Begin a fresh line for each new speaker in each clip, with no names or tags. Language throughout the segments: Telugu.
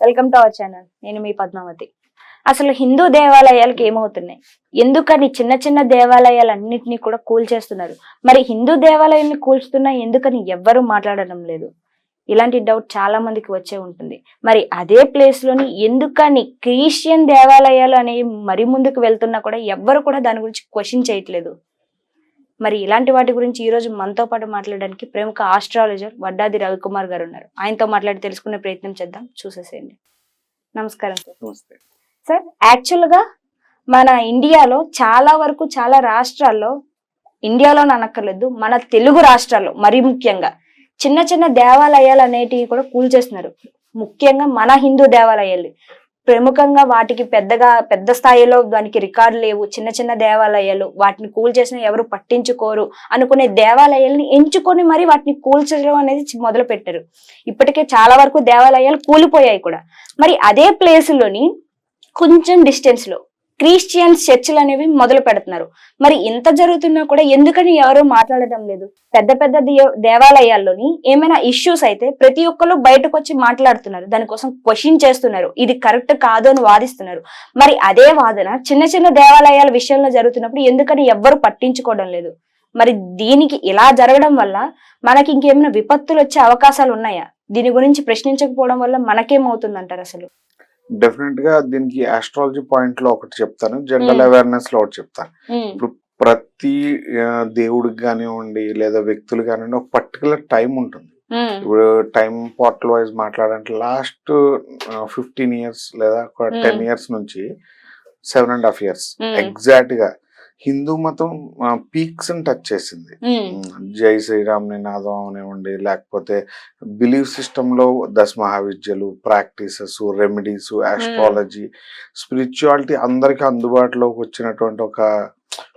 వెల్కమ్ టు అవర్ ఛానల్ నేను మీ పద్మావతి. అసలు హిందూ దేవాలయాలకు ఏమవుతున్నాయి? ఎందుకని చిన్న చిన్న దేవాలయాలన్నింటినీ కూడా కూల్చేస్తున్నారు? మరి హిందూ దేవాలయాన్ని కూల్చుతున్నా ఎందుకని ఎవ్వరూ మాట్లాడడం లేదు? ఇలాంటి డౌట్ చాలా మందికి వచ్చే ఉంటుంది. మరి అదే ప్లేస్లోని ఎందుకని క్రిస్టియన్ దేవాలయాలు అనేవి మరి ముందుకు వెళ్తున్నా కూడా ఎవ్వరు కూడా దాని గురించి క్వశ్చన్ చేయట్లేదు. మరి ఇలాంటి వాటి గురించి ఈ రోజు మనతో పాటు మాట్లాడడానికి ప్రముఖ ఆస్ట్రాలజర్ వడ్డాది రవికుమార్ గారు ఉన్నారు. ఆయనతో మాట్లాడి తెలుసుకునే ప్రయత్నం చేద్దాం. చూసేసేయండి. నమస్కారం సార్.
నమస్తే.
సార్ యాక్చువల్గా మన ఇండియాలో చాలా వరకు చాలా రాష్ట్రాల్లో ఇండియాలో అనక్కర్లేదు మన తెలుగు రాష్ట్రాల్లో మరీ ముఖ్యంగా చిన్న చిన్న దేవాలయాలు అనేటివి కూడా కూల్చేస్తున్నారు. ముఖ్యంగా మన హిందూ దేవాలయాలు. ప్రముఖంగా వాటికి పెద్దగా పెద్ద స్థాయిలో దానికి రికార్డు లేవు. చిన్న చిన్న దేవాలయాలు వాటిని కూల్చేసిన ఎవరు పట్టించుకోరు అనుకునే దేవాలయాల్ని ఎంచుకొని మరి వాటిని కూల్చడం అనేది మొదలు పెట్టారు ఇప్పటికే చాలా వరకు దేవాలయాలు కూలిపోయాయి కూడా. మరి అదే ప్లేస్లోని కొంచెం డిస్టెన్స్లో క్రిస్టియన్స్ చర్చిలు అనేవి మొదలు పెడుతున్నారు. మరి ఇంత జరుగుతున్నా కూడా ఎందుకని ఎవరు మాట్లాడడం లేదు? పెద్ద పెద్ద దేవాలయాల్లోని ఏమైనా ఇష్యూస్ అయితే ప్రతి ఒక్కరు బయటకు వచ్చి మాట్లాడుతున్నారు. దానికోసం క్వశ్చన్ చేస్తున్నారు. ఇది కరెక్ట్ కాదు అని వాదిస్తున్నారు. మరి అదే వాదన చిన్న చిన్న దేవాలయాల విషయంలో జరుగుతున్నప్పుడు ఎందుకని ఎవ్వరు పట్టించుకోవడం లేదు? మరి దీనికి ఇలా జరగడం వల్ల మనకి ఇంకేమైనా విపత్తులు వచ్చే అవకాశాలు ఉన్నాయా? దీని గురించి ప్రశ్నించకపోవడం వల్ల మనకేమవుతుందంటారు అసలు?
డెఫినెట్గా దీనికి ఆస్ట్రాలజీ పాయింట్లో ఒకటి చెప్తాను జనరల్. అవేర్నెస్లో ఒకటి చెప్తాను
ఉమ్,
ప్రతి దేవుడికి కానివ్వండి లేదా వ్యక్తులు కానివ్వండి ఒక పర్టికులర్ టైం ఉంటుంది ఇప్పుడు టైం పోర్టల్ వైజ్ మాట్లాడంటే లాస్ట్ ఫిఫ్టీన్ ఇయర్స్ లేదా ఒక. టెన్ ఇయర్స్ నుంచి సెవెన్ అండ్ హాఫ్ ఇయర్స్. ఎగ్జాక్ట్గా హిందూ మతం పీక్స్ టచ్ చేసింది. జై శ్రీరామ్ నినాదం అవనివ్వండి లేకపోతే బిలీఫ్ సిస్టమ్లో దశ మహావిద్యలు ప్రాక్టీసెస్ రెమెడీస్ ఆస్ట్రాలజీ స్పిరిచువాలిటీ అందరికి అందుబాటులోకి వచ్చినటువంటి ఒక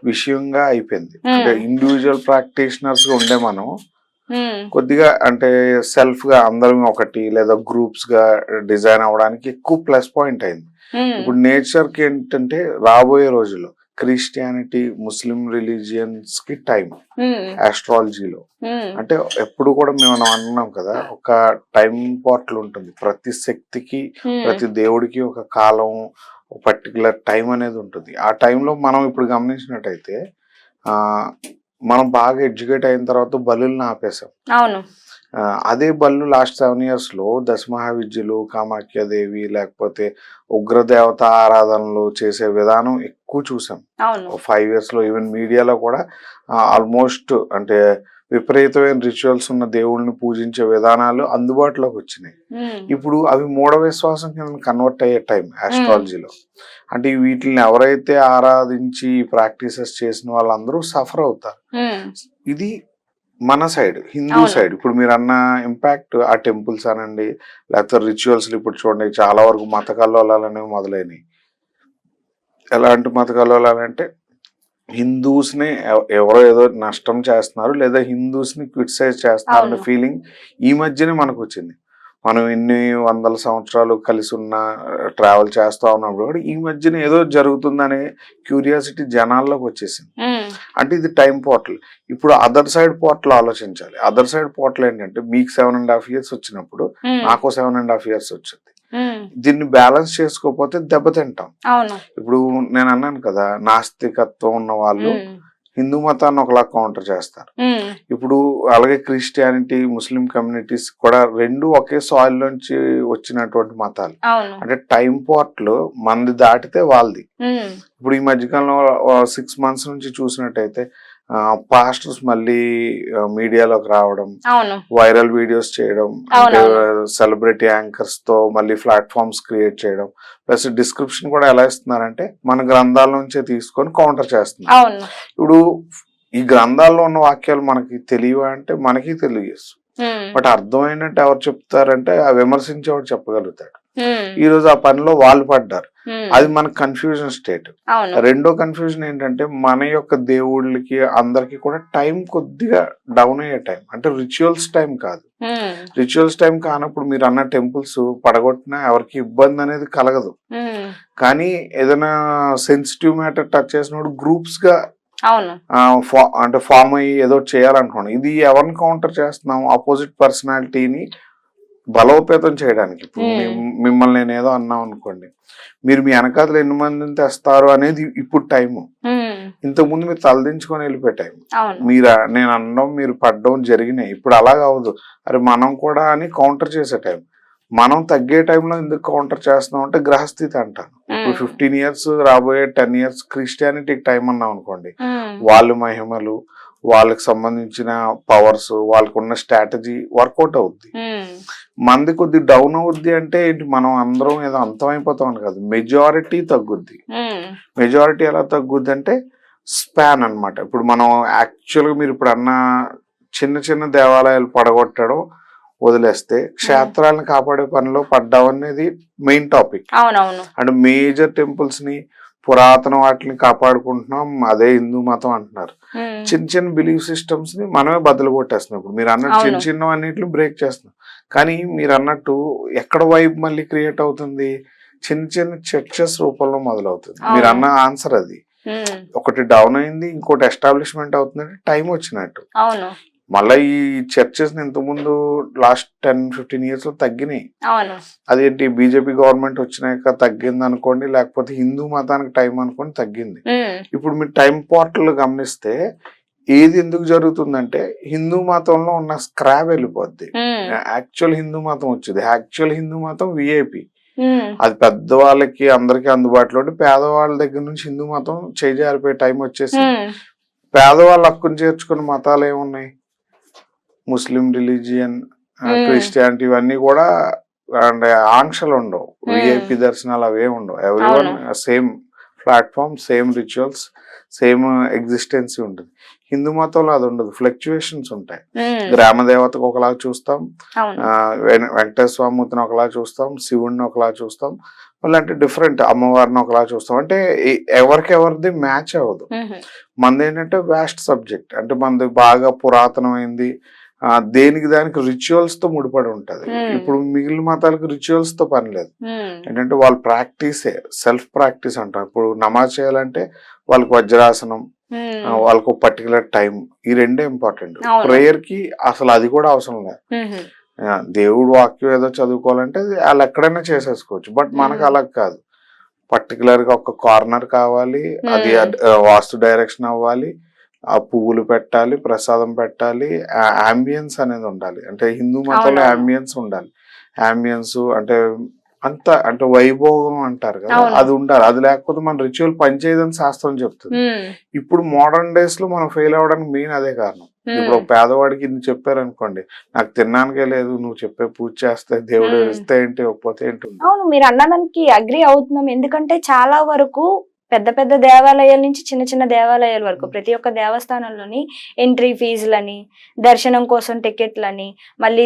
విషయంగా అయిపోయింది. అంటే ఇండివిజువల్ ప్రాక్టీషనర్స్గా ఉండే మనం కొద్దిగా అంటే సెల్ఫ్గా అందరం ఒకటి లేదా గ్రూప్స్గా డిజైన్ అవ్వడానికి ఎక్కువ ప్లస్ పాయింట్ అయింది. ఇప్పుడు నేచర్కి ఏంటంటే రాబోయే రోజుల్లో క్రిస్టియానిటీ ముస్లిం రిలీజియన్స్కి టైం ఆస్ట్రాలజీలో అంటే ఎప్పుడు కూడా మేము అన్నాం కదా ఒక టైం పార్ట్లు ఉంటుంది. ప్రతి శక్తికి ప్రతి దేవుడికి ఒక కాలం ఒక పర్టికులర్ టైం అనేది ఉంటుంది. ఆ టైంలో మనం ఇప్పుడు గమనించినట్టయితే ఆ మనం బాగా ఎడ్యుకేట్ అయిన తర్వాత బలుల్ని ఆపేసాం.
అవును.
అదే బళ్ళు లాస్ట్ సెవెన్ ఇయర్స్లో దశమహావిద్యలు కామాఖ్యదేవి లేకపోతే ఉగ్రదేవత ఆరాధనలు చేసే విధానం ఎక్కువ చూసాం. ఫైవ్ ఇయర్స్లో ఈవెన్ మీడియాలో కూడా ఆల్మోస్ట్ అంటే విపరీతమైన రిచువల్స్ ఉన్న దేవుళ్ళని పూజించే విధానాలు అందుబాటులోకి వచ్చినాయి. ఇప్పుడు అవి మూఢ విశ్వాసం కింద కన్వర్ట్ అయ్యే టైం ఆస్ట్రాలజీలో అంటే వీటిని ఎవరైతే ఆరాధించి ప్రాక్టీసెస్ చేసిన వాళ్ళందరూ సఫర్ అవుతారు. ఇది మన సైడ్ హిందూ. సైడ్. ఇప్పుడు మీరు అన్న ఇంపాక్ట్ ఆ టెంపుల్స్ అనండి లేకపోతే రిచువల్స్ ఇప్పుడు చూడండి చాలా వరకు మత కల్లోలాలు అనేవి మొదలైనవి ఎలాంటి మత కల్లోలాలు అంటే హిందూస్ని ఎవ- ఎవరో ఏదో నష్టం చేస్తున్నారు లేదా హిందూస్ని క్రిటిసైజ్ చేస్తున్నారు అనే. ఫీలింగ్ ఈ మధ్యనే మనకు వచ్చింది మనం ఎన్ని వందల సంవత్సరాలు కలిసి ఉన్న ట్రావెల్ చేస్తా ఉన్నప్పుడు కూడా ఈ మధ్యన ఏదో జరుగుతుందనే క్యూరియాసిటీ జనాల్లోకి వచ్చేసింది అంటే ఇది టైం పోర్టల్. ఇప్పుడు అదర్ సైడ్ పోర్టల్ ఆలోచించాలి. అదర్ సైడ్ పోర్టల్ ఏంటంటే మీకు సెవెన్ అండ్ హాఫ్ ఇయర్స్ వచ్చినప్పుడు నాకు సెవెన్ అండ్ హాఫ్ ఇయర్స్ వచ్చింది. దీన్ని బ్యాలెన్స్ చేసుకోకపోతే దెబ్బతింటాం. ఇప్పుడు నేను అన్నాను కదా నాస్తికత్వం ఉన్న వాళ్ళు హిందూ మతాన్ని ఒకలా కౌంటర్ చేస్తారు. ఇప్పుడు అలాగే క్రిస్టియానిటీ ముస్లిం కమ్యూనిటీస్ కూడా రెండు ఒకే సాయిల్ నుంచి వచ్చినటువంటి మతాలు. అంటే టైం పోర్ట్లు మంది దాటితే వాళ్ళది. ఇప్పుడు ఈ మధ్యకాలంలో సిక్స్ మంత్స్ నుంచి చూసినట్టయితే పాస్టర్స్ మళ్ళీ మీడియాలోకి రావడం వైరల్ వీడియోస్ చేయడం. సెలబ్రిటీ యాంకర్స్తో మళ్ళీ ప్లాట్ఫామ్స్ క్రియేట్ చేయడం ప్లస్ డిస్క్రిప్షన్ కూడా ఎలా ఇస్తున్నారంటే మన గ్రంథాల నుంచే తీసుకొని కౌంటర్ చేస్తున్నారు. ఇప్పుడు ఈ గ్రంథాల్లో ఉన్న వాక్యాలు మనకి తెలియవా అంటే మనకి
ఉమ్,
బట్ అర్థమైనట్టు ఎవరు చెప్తారంటే ఆ విమర్శించేవాడు చెప్పగలుగుతాడు. ఈ రోజు ఆ పనిలో వాళ్ళు పడ్డారు. అది మన కన్ఫ్యూజన్ స్టేట్ రెండో కన్ఫ్యూజన్ ఏంటంటే మన యొక్క దేవుళ్ళకి అందరికి కూడా టైం కొద్దిగా డౌన్ అయ్యే టైం అంటే రిచువల్స్ టైం కాదు. రిచువల్స్ టైం కానప్పుడు మీరు అన్న టెంపుల్స్ పడగొట్టినా ఎవరికి ఇబ్బంది అనేది కలగదు.
ఉమ్,
కానీ ఏదైనా సెన్సిటివ్ మ్యాటర్ టచ్ చేసినప్పుడు గ్రూప్స్గా అంటే ఫామ్ అయ్యి ఏదో చేయాలనుకోండి. ఇది ఎవరిని కౌంటర్ చేస్తున్నాం? ఆపోజిట్ పర్సనాలిటీని బలోపేతం చేయడానికి. ఇప్పుడు మిమ్మల్ని నేను ఏదో అన్నాం అనుకోండి. మీరు మీ వెనకాతలు ఎన్ని మందిని తెస్తారు అనేది ఇప్పుడు టైము. ఇంతకుముందు మీరు తలదించుకొని వెళ్ళిపోయే టైం. మీరు నేను అనడం మీరు పడడం జరిగినాయి. ఇప్పుడు అలా కావద్దు. అరే మనం కూడా అని కౌంటర్ చేసే టైం. మనం తగ్గే టైంలో ఎందుకు కౌంటర్ చేస్తున్నాం అంటే గ్రహస్థితి అంటాను. ఇప్పుడు ఫిఫ్టీన్ ఇయర్స్ రాబోయే టెన్ ఇయర్స్ క్రిస్టియానిటీకి టైం అన్నాం అనుకోండి. వాళ్ళ మహిమలు వాళ్ళకి సంబంధించిన పవర్స్ వాళ్ళకు ఉన్న స్ట్రాటజీ వర్కౌట్ అవుద్ది మంది కొద్ది డౌన్ అవుద్ది అంటే ఏంటి? మనం అందరం ఏదో అంతమైపోతాం కాదు. మెజారిటీ తగ్గుద్ది. మెజారిటీ ఎలా తగ్గుద్ది అంటే స్పాన్ అన్నమాట. ఇప్పుడు మనం యాక్చువల్గా మీరు ఇప్పుడు అన్న చిన్న చిన్న దేవాలయాలు పడగొట్టడం వదిలేస్తే క్షేత్రాలను కాపాడే పనిలో పడ్డాం అనేది మెయిన్ టాపిక్ అండ్ మేజర్ టెంపుల్స్ని పురాతన వాటిని కాపాడుకుంటున్నాం అదే హిందూ మతం అంటున్నారు. చిన్న చిన్న బిలీఫ్ సిస్టమ్స్ని మనమే బద్దలు కొట్టేస్తున్నాం ఇప్పుడు మీరు అన్నట్టు చిన్న. చిన్న అన్నిటిని బ్రేక్ చేస్తున్నాం. కానీ మీరు అన్నట్టు ఎక్కడ వైపు మళ్ళీ క్రియేట్ అవుతుంది? చిన్న చిన్న చర్చెస్ రూపంలో మొదలవుతుంది. మీరు. అన్న ఆన్సర్ అది.
ఒకటి
డౌన్ అయింది ఇంకోటి ఎస్టాబ్లిష్మెంట్ అవుతుందంటే టైం వచ్చినట్టు. మళ్ళీ ఈ చర్చెస్ ఇంతకుముందు లాస్ట్ టెన్ ఫిఫ్టీన్ ఇయర్స్లో తగ్గినాయి. అదేంటి బీజేపీ గవర్నమెంట్ వచ్చినాక తగ్గింది అనుకోండి లేకపోతే హిందూ మతానికి టైం అనుకోండి తగ్గింది. ఇప్పుడు మీరు టైం పోర్టల్ గమనిస్తే ఏది ఎందుకు జరుగుతుందంటే హిందూ మతంలో ఉన్న స్క్రాబ్ వెళ్ళిపోద్ది. యాక్చువల్ హిందూ మతం వచ్చింది. యాక్చువల్ హిందూ మతం విఐపి అది పెద్దవాళ్ళకి అందరికి అందుబాటులో పేదవాళ్ళ దగ్గర నుంచి హిందూ మతం చేజారిపోయే టైం వచ్చేసి పేదవాళ్ళు హక్కును చేర్చుకున్న మతాలు ఏమున్నాయి? ముస్లిం రిలీజియన్. క్రిస్టియానిటీ ఇవన్నీ కూడా అండ్ ఆంక్షలు ఉండవు. విఐపి దర్శనాలు అవే ఉండవు. Every one same platform same rituals same existence ఉంటుంది. హిందూ మతంలో అది ఉండదు. ఫ్లక్చుయేషన్స్ ఉంటాయి. గ్రామ దేవతకు ఒకలా చూస్తాం. వెంకటేశ్వర స్వామిని ఒకలా చూస్తాం. శివుడిని ఒకలా చూస్తాం. మళ్ళీ అంటే డిఫరెంట్ అమ్మవారిని ఒకలా చూస్తాం. అంటే ఎ- ఎవరికి ఎవరిది మ్యాచ్ అవ్వదు. మనది ఏంటంటే వ్యాస్ట్ సబ్జెక్ట్ అంటే మనది బాగా పురాతనమైంది. దేనికి దానికి రిచువల్స్తో ముడిపడి ఉంటది.
Hmm.
ఇప్పుడు మిగిలిన మతాలకు రిచువల్స్తో పని లేదు.
ఉమ్,
ఏంటంటే వాళ్ళ ప్రాక్టీసే సెల్ఫ్ ప్రాక్టీస్ అంటారు. ఇప్పుడు నమాజ్ చేయాలంటే వాళ్ళకి వజ్రాసనం ఆ, వాళ్ళకు పర్టికులర్ టైం ఈ రెండే ఇంపార్టెంట్. ప్రేయర్కి అసలు అది కూడా అవసరం లేదు. దేవుడు వాక్యం ఏదో చదువుకోవాలంటే వాళ్ళు ఎక్కడైనా చేసేసుకోవచ్చు. బట్ మనకు
Hmm.
అలా కాదు. పర్టికులర్గా ఒక కార్నర్ కావాలి అది
Hmm.
వాస్తు డైరెక్షన్ అవ్వాలి. ఆ పువ్వులు పెట్టాలి ప్రసాదం పెట్టాలి అంబియన్స్ అనేది ఉండాలి అంటే హిందూ మతంలో. అంబియన్స్ ఉండాలి అంబియన్స్ అంటే అంత అంటే వైభోగం అంటారు కదా. అది ఉండాలి అది లేకపోతే మన రిచువల్ పనిచేయదని శాస్త్రం చెప్తుంది ఇప్పుడు మోడర్న్ డేస్లో మనం ఫెయిల్ అవ్వడానికి మెయిన్ అదే కారణం ఇప్పుడు ఒక పేదవాడికి ఇన్ని చెప్పారనుకోండి నాకు తినడానికే లేదు నువ్వు చెప్పే పూజ చేస్తే దేవుడు. ఇస్తే ఏంటి ఒప్పుతే ఏంటి.
అవును మీరు అన్నదానికి అగ్రి అవుతున్నాం ఎందుకంటే చాలా వరకు పెద్ద పెద్ద దేవాలయాల నుంచి చిన్న చిన్న దేవాలయాల వరకు ప్రతి ఒక్క దేవస్థానంలోని ఎంట్రీ ఫీజులని దర్శనం కోసం టికెట్లని మళ్ళీ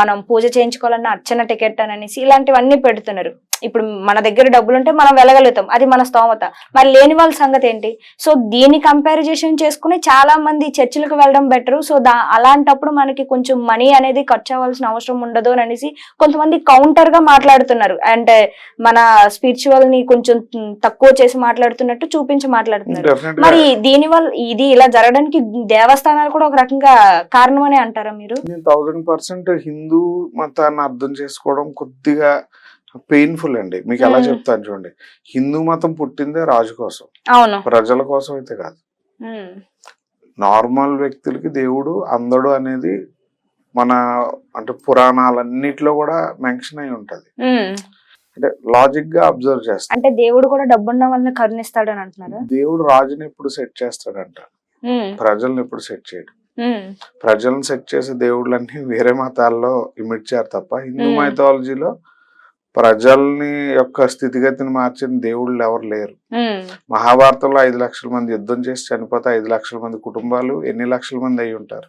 మనం పూజ చేయించుకోవాలన్న అర్చన టికెట్ అని అనేసి ఇలాంటివన్నీ పెడుతున్నారు. ఇప్పుడు మన దగ్గర డబ్బులు ఉంటే మనం వెళ్ళగలుగుతాం. అది మన స్తోమత. మరి లేని వాళ్ళ సంగతి ఏంటి? సో దీని కంపారిజేషన్ చేసుకుని చాలా మంది చర్చిలకు వెళ్ళడం బెటర్. సో దా అలాంటప్పుడు మనకి కొంచెం మనీ అనేది ఖర్చు అవ్వాల్సిన అవసరం ఉండదు అని అనేసి కొంతమంది కౌంటర్గా మాట్లాడుతున్నారు. అంటే మన స్పిరిచువల్ని కొంచెం తక్కువ చేసి మాట్లాడుతున్నట్టు చూపించి మాట్లాడుతున్నారు. మరి దీని వల్ల ఇది ఇలా జరగడానికి దేవస్థానాలు కూడా ఒక రకంగా కారణమనే అంటారా మీరు?
నేను థౌజండ్ పర్సెంట్ హిందూ మతాన్ని అర్థం చేసుకోవడం కొద్దిగా పెయిన్ఫుల్ అండి. మీకు ఎలా
మ్మ్.
చెప్తాను చూడండి. హిందూ మతం పుట్టిందే రాజు కోసం.
అవును.
ప్రజల కోసం అయితే కాదు. నార్మల్ వ్యక్తులకి దేవుడు అందడు అనేది మన అంటే పురాణాలన్నిట్లో కూడా మెన్షన్ అయి ఉంటది.
ఉమ్.
అంటే లాజిక్గా అబ్జర్వ్ చేస్తాం.
అంటే దేవుడు కూడా డబ్బున్న వాళ్ళని కరుణిస్తాడు అని అంటున్నారా?
దేవుడు రాజుని ఎప్పుడు సెట్ చేస్తాడంట. ప్రజల్ని ఎప్పుడు సెట్ చేయడు. ప్రజలను సెట్ చేసే దేవుళ్ళన్నీ వేరే మతాల్లో ఇమిడ్చారు తప్ప హిందూ. మైథాలజీలో ప్రజల్ని యొక్క స్థితిగతిని మార్చిన దేవుళ్ళు ఎవరు లేరు. మహాభారతంలో ఐదు లక్షల మంది యుద్ధం చేసి చనిపోతే ఐదు లక్షల మంది కుటుంబాలు ఎన్ని లక్షల మంది అయి ఉంటారు?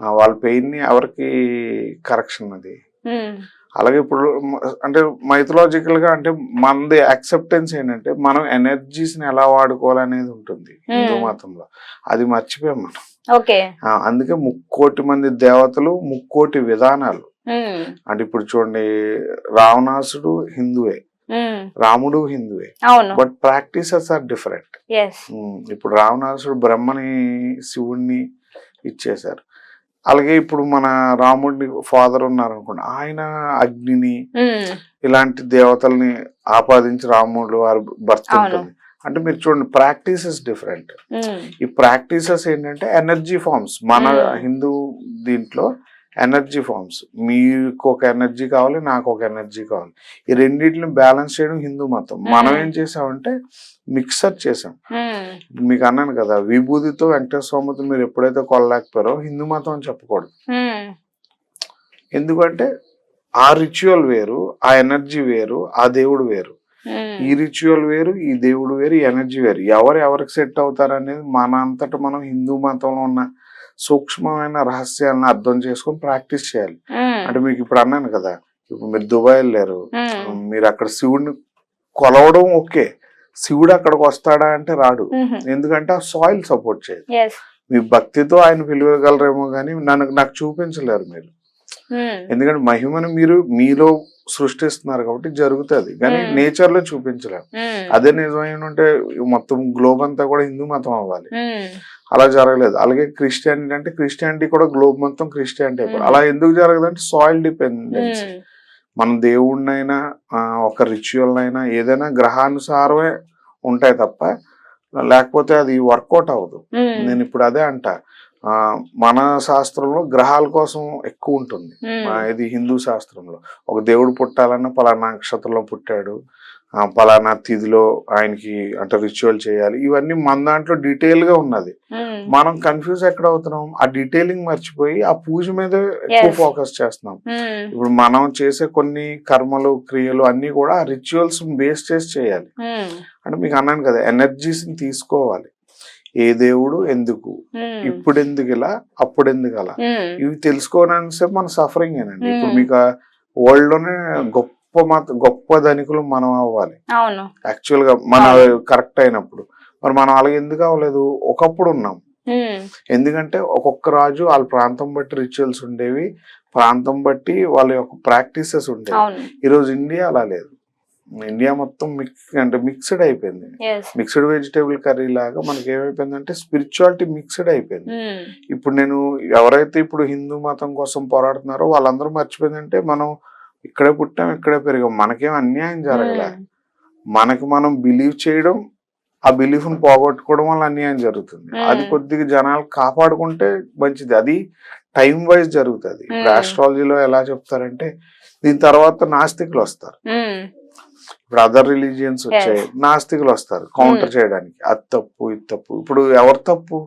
వాళ్ళ పెయిన్ని ఎవరికి కరెక్షన్ అది? అలాగే ఇప్పుడు అంటే మైథలాజికల్గా అంటే మనది యాక్సెప్టెన్స్ ఏంటంటే మనం ఎనర్జీస్ని ఎలా వాడుకోవాలనేది ఉంటుంది హిందూ
Hmm.
మతంలో. అది మర్చిపోయాం మనం. అందుకే ముక్కోటి మంది దేవతలు ముక్కోటి విధానాలు.
ఉమ్,
అంటే ఇప్పుడు చూడండి రావణాసుడు హిందువే.
ఉమ్,
రాముడు హిందువే. బట్ ప్రాక్టీసెస్ ఆర్ డిఫరెంట్ ఇప్పుడు రావణాసుడు బ్రహ్మని శివుణ్ణి ఇచ్చేశారు. అలాగే ఇప్పుడు మన రాముడిని ఫాదర్ ఉన్నారు అనుకోండి ఆయన అగ్నిని ఇలాంటి దేవతల్ని ఆపాదించి రాముడు వారి బర్త్. ఉంటుంది. అంటే మీరు చూడండి ప్రాక్టీసెస్ డిఫరెంట్ ఈ ప్రాక్టీసెస్ ఏంటంటే ఎనర్జీ ఫార్మ్స్ మన. హిందూ దీంట్లో ఎనర్జీ ఫార్మ్స్ మీకు ఒక ఎనర్జీ కావాలి నాకు ఒక ఎనర్జీ కావాలి. ఈ రెండింటిని బ్యాలెన్స్ చేయడం హిందూ మతం. మనం. ఏం చేసామంటే మిక్సర్ చేసాం. మీకు అన్నాను కదా విభూతితో వెంకటేశ్వర స్వామితో మీరు ఎప్పుడైతే కొనలేకపోయారో హిందూ మతం అని చెప్పకూడదు. ఎందుకంటే ఆ రిచువల్ వేరు ఆ ఎనర్జీ వేరు ఆ దేవుడు వేరు. ఈ రిచువల్ వేరు ఈ దేవుడు వేరు ఈ ఎనర్జీ వేరు. ఎవరు ఎవరికి సెట్ అవుతారు అనేది మన అంతటా మనం హిందూ మతంలో ఉన్న సూక్ష్మమైన రహస్యాలను అర్థం చేసుకొని ప్రాక్టీస్ చేయాలి. అంటే మీకు ఇప్పుడు అన్నాను కదా ఇప్పుడు మీరు దుబాయ్ వెళ్ళారు మీరు అక్కడ శివుడిని కొలవడం ఓకే. శివుడు అక్కడికి వస్తాడా అంటే రాడు. ఎందుకంటే ఆ సాయిల్ సపోర్ట్ చేయదు మీ భక్తితో ఆయన పిలవగలరేమో కానీ నన్ను నాకు చూపించలేరు మీరు. ఎందుకంటే మహిమను మీరు మీలో సృష్టిస్తున్నారు కాబట్టి జరుగుతుంది. కానీ. నేచర్లో చూపించలేము. అదే నిజమైన ఉంటే మొత్తం గ్లోబ్ అంతా కూడా హిందూ మతం అవ్వాలి. అలా జరగలేదు. అలాగే క్రిస్టియానిటీ అంటే క్రిస్టియానిటీ కూడా గ్లోబ్ మొత్తం క్రిస్టియానిటీ. అలా ఎందుకు జరగదు అంటే సాయిల్ డిపెండెన్స్ మన దేవుడినైనా ఒక రిచువల్ అయినా ఏదైనా గ్రహానుసారమే ఉంటాయి తప్ప లేకపోతే అది వర్కౌట్ అవ్వదు. నేను ఇప్పుడు అదే అంట. మన శాస్త్రంలో గ్రహాల కోసం ఎక్కువ ఉంటుంది. ఇది హిందూ శాస్త్రంలో. ఒక దేవుడు పుట్టాలన్నా పలానా నక్షత్రంలో పుట్టాడు. పలానా తిథిలో ఆయనకి అంటే రిచువల్ చేయాలి. ఇవన్నీ మన దాంట్లో డీటెయిల్గా ఉన్నది.
ఉమ్,
మనం కన్ఫ్యూజ్ ఎక్కడ అవుతున్నాం? ఆ డీటెయిలింగ్ మర్చిపోయి ఆ పూజ మీద ఎక్కువ. ఫోకస్ చేస్తున్నాం.
ఉమ్,
ఇప్పుడు మనం చేసే కొన్ని కర్మలు క్రియలు అన్ని కూడా ఆ రిచువల్స్ బేస్ చేసి చేయాలి.
ఉమ్,
అంటే మీకు అన్నాను కదా ఎనర్జీస్ని తీసుకోవాలి. ఏ దేవుడు ఎందుకు? ఇప్పుడు ఎందుకు ఇలా? అప్పుడు ఎందుకు అలా? ఇవి తెలుసుకోవడానికి సేపు మన సఫరింగ్ ఏనండి. ఇప్పుడు
Hmm.
మీకు వరల్డ్లోనే గొప్ప మత గొప్ప ధనికులు మనం అవ్వాలి.
అవును.
యాక్చువల్గా మన. కరెక్ట్ అయినప్పుడు. మరి మనం అలాగే ఎందుకు అవ్వలేదు? ఒకప్పుడు ఉన్నాం. ఎందుకంటే ఒక్కొక్క రాజు వాళ్ళ ప్రాంతం బట్టి రిచువల్స్ ఉండేవి. ప్రాంతం బట్టి వాళ్ళ యొక్క ప్రాక్టీసెస్ ఉండేవి.
అవును.
ఈ రోజు ఇండియా అలా లేదు. ఇండియా మొత్తం మిక్స్ అంటే మిక్స్డ్ అయిపోయింది. మిక్స్డ్ వెజిటేబుల్ కర్రీ లాగా మనకి ఏమైపోయిందంటే స్పిరిచువాలిటీ మిక్స్డ్ అయిపోయింది. ఇప్పుడు నేను ఎవరైతే ఇప్పుడు హిందూ మతం కోసం పోరాడుతున్నారో వాళ్ళందరూ మర్చిపోయిందంటే మనం ఇక్కడే పుట్టాం ఇక్కడే పెరిగాం. మనకేం అన్యాయం జరగలే. మనకి మనం బిలీవ్ చేయడం ఆ బిలీఫ్ని పోగొట్టుకోవడం వల్ల అన్యాయం జరుగుతుంది. అది కొద్దిగా జనాలు కాపాడుకుంటే మంచిది. అది టైం వైజ్ జరుగుతుంది. ఇప్పుడు. ఆస్ట్రాలజీలో ఎలా చెప్తారంటే దీని తర్వాత నాస్తికులు వస్తారు. ఇప్పుడు అదర్ రిలీజియన్స్ వచ్చాయి. నాస్తికులు వస్తారు కౌంటర్ చేయడానికి. అది తప్పు ఇది తప్పు. ఇప్పుడు ఎవరు తప్పు?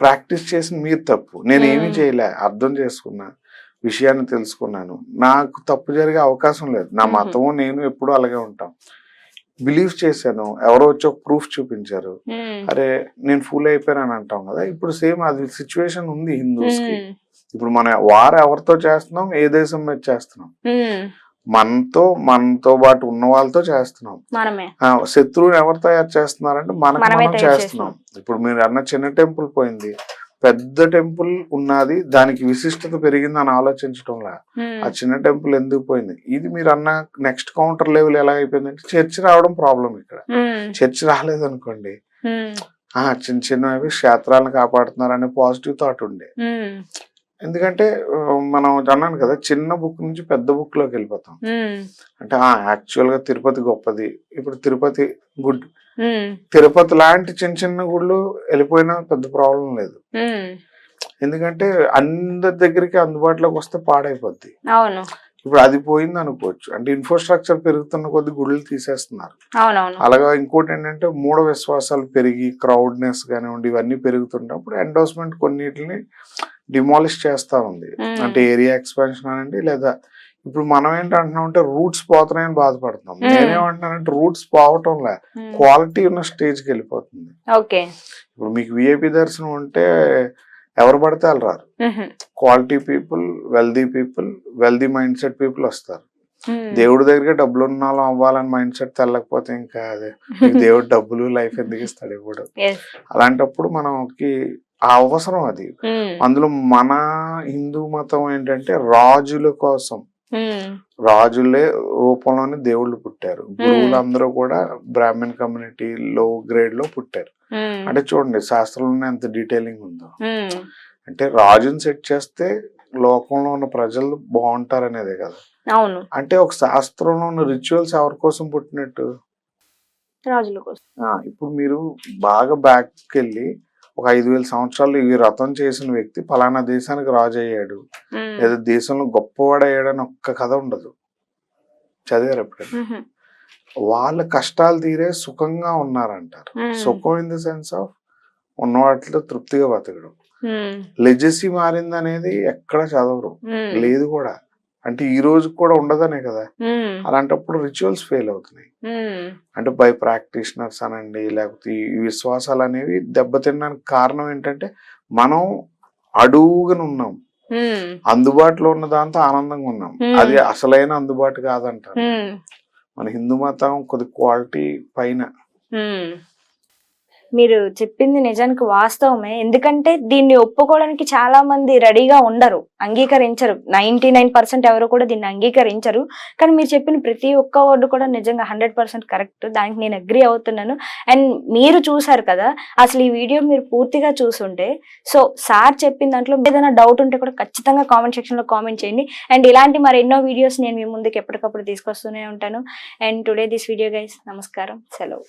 ప్రాక్టీస్ చేసిన మీరు తప్పు. నేను ఏమీ
Hmm.
చేయలే అర్థం చేసుకున్నా. విషయాన్ని తెలుసుకున్నాను. నాకు తప్పు జరిగే అవకాశం లేదు. నా. మతము నేను ఎప్పుడు అలాగే ఉంటాం. బిలీవ్ చేశాను. ఎవరో వచ్చి ఒక ప్రూఫ్ చూపించారు. అరే నేను ఫుల్ అయిపోయాను అంటాం కదా. ఇప్పుడు సేమ్ అది సిచ్యువేషన్ ఉంది
హిందూస్కి
ఇప్పుడు మన వారు ఎవరితో చేస్తున్నాం? ఏ దేశం మీద చేస్తున్నాం? మనతో మనతో పాటు ఉన్న వాళ్ళతో చేస్తున్నాం. శత్రువుని ఎవరు తయారు చేస్తున్నారంటే మనకు మనం చేస్తున్నాం. ఇప్పుడు మీరు అన్న చిన్న టెంపుల్ పోయింది. పెద్ద టెంపుల్ ఉన్నది దానికి విశిష్టత పెరిగింది అని ఆలోచించడంలా ఆ చిన్న టెంపుల్ ఎందుకు పోయింది? ఇది మీరు అన్న నెక్స్ట్ కౌంటర్ లెవెల్ ఎలా అయిపోయిందంటే చర్చ్ రావడం ప్రాబ్లం ఇక్కడ. చర్చ్ రాలేదు అనుకోండి ఆ చిన్న చిన్నవి క్షేత్రాలను కాపాడుతున్నారు అనే పాజిటివ్ థాట్ ఉండే. ఎందుకంటే మనం అన్నాను కదా చిన్న బుక్ నుంచి పెద్ద బుక్లోకి వెళ్ళిపోతాం అంటే యాక్చువల్గా తిరుపతి గొప్పది. ఇప్పుడు తిరుపతి గుడ్ తిరుపతి లాంటి చిన్న చిన్న గుళ్ళు వెళ్ళిపోయినా పెద్ద ప్రాబ్లం లేదు. ఎందుకంటే అందరి దగ్గరికి అందుబాటులోకి వస్తే పాడైపోద్ది.
అవును.
ఇప్పుడు అది పోయింది అనుకోవచ్చు. అంటే ఇన్ఫ్రాస్ట్రక్చర్ పెరుగుతున్న కొద్ది గుళ్ళు తీసేస్తున్నారు. అలాగా ఇంకోటి ఏంటంటే మూఢ విశ్వాసాలు పెరిగి క్రౌడ్నెస్ కానివ్వండి ఇవన్నీ పెరుగుతున్నప్పుడు ఎండోస్మెంట్ కొన్నిటిని డిమాలిష్ చేస్తా ఉంది. అంటే ఏరియా ఎక్స్పాన్షన్ అనండి లేదా ఇప్పుడు మనం ఏంటంటున్నాం అంటే రూట్స్ పోతున్నాయని బాధపడుతున్నాం. నేనేమంటున్నానంటే రూట్స్ పోవటంలే.
ఉమ్,
క్వాలిటీ ఉన్న స్టేజ్కి వెళ్ళిపోతుంది.
ఓకే.
ఇప్పుడు మీకు విఐపి దర్శనం ఉంటే ఎవరు పడితే వాళ్ళు రారు.
ఉహు,
quality people wealthy people wealthy mindset people వస్తారు. దేవుడి దగ్గర డబ్బులు ఉన్న వాళ్ళం అవ్వాలని మైండ్ సెట్ తెల్లకపోతే ఇంకా అదే దేవుడు డబ్బులు లైఫ్ ఎందుకు ఇస్తాడు ఇప్పుడు. అలాంటప్పుడు మనకి ఆ అవసరం అది. అందులో మన హిందూ మతం ఏంటంటే రాజుల కోసం రాజులే రూపంలోనే దేవుళ్ళు పుట్టారు. గురువులు అందరూ కూడా బ్రాహ్మణ్ కమ్యూనిటీ లో గ్రేడ్లో పుట్టారు. అంటే చూడండి శాస్త్రంలోనే ఎంత డీటెయిలింగ్ ఉందో. అంటే రాజుని సెట్ చేస్తే లోకంలో ఉన్న ప్రజలు బాగుంటారు అనేదే కదా.
అవును.
అంటే ఒక శాస్త్రంలో ఉన్న రిచువల్స్ ఎవరి కోసం పుట్టినట్టు?
రాజుల కోసం.
ఇప్పుడు మీరు బాగా బ్యాక్కి వెళ్ళి ఒక ఐదు వేల సంవత్సరాలు ఈ రథం చేసిన వ్యక్తి పలానా దేశానికి రాజు అయ్యాడు. లేదా దేశంలో గొప్పవాడయ్యాడని ఒక్క కథ ఉండదు చదివారు ఎప్పుడైనా. వాళ్ళ కష్టాలు తీరే సుఖంగా ఉన్నారంటారు. సుఖం ఇన్ ద సెన్స్ ఆఫ్ ఉన్న వాటిలో తృప్తిగా బతకడం. లెజెసీ మారింది అనేది ఎక్కడ చదవరు. లేదు కూడా అంటే ఈ రోజు కూడా ఉండదనే కదా. అలాంటప్పుడు రిచువల్స్ ఫెయిల్ అవుతున్నాయి. అంటే బై ప్రాక్టీషనర్స్ అనండి లేకపోతే ఈ విశ్వాసాలు అనేవి దెబ్బతినడానికి కారణం ఏంటంటే మనం అడుగుగా ఉన్నాం. అందుబాటులో ఉన్న దాంతో ఆనందంగా ఉన్నాం. అది అసలైన అందుబాటు కాదంటారు. మన హిందూ మతం కొద్ది క్వాలిటీ పైన.
మీరు చెప్పింది నిజానికి వాస్తవమే. ఎందుకంటే దీన్ని ఒప్పుకోవడానికి చాలా మంది రెడీగా ఉండరు అంగీకరించరు. నైన్టీ నైన్ పర్సెంట్ ఎవరు కూడా దీన్ని అంగీకరించరు. కానీ మీరు చెప్పిన ప్రతి ఒక్క వర్డ్ కూడా నిజంగా హండ్రెడ్ పర్సెంట్ కరెక్ట్. దానికి నేను అగ్రి అవుతున్నాను. అండ్ మీరు చూసారు కదా అసలు ఈ వీడియో మీరు పూర్తిగా చూసుంటే సో సార్ చెప్పిన దాంట్లో ఏదైనా డౌట్ ఉంటే కూడా ఖచ్చితంగా కామెంట్ సెక్షన్లో కామెంట్ చేయండి. అండ్ ఇలాంటి మరి ఎన్నో వీడియోస్ నేను మీ ముందుకు ఎప్పటికప్పుడు తీసుకొస్తూనే ఉంటాను. And today this video guys నమస్కారం. సెలవు.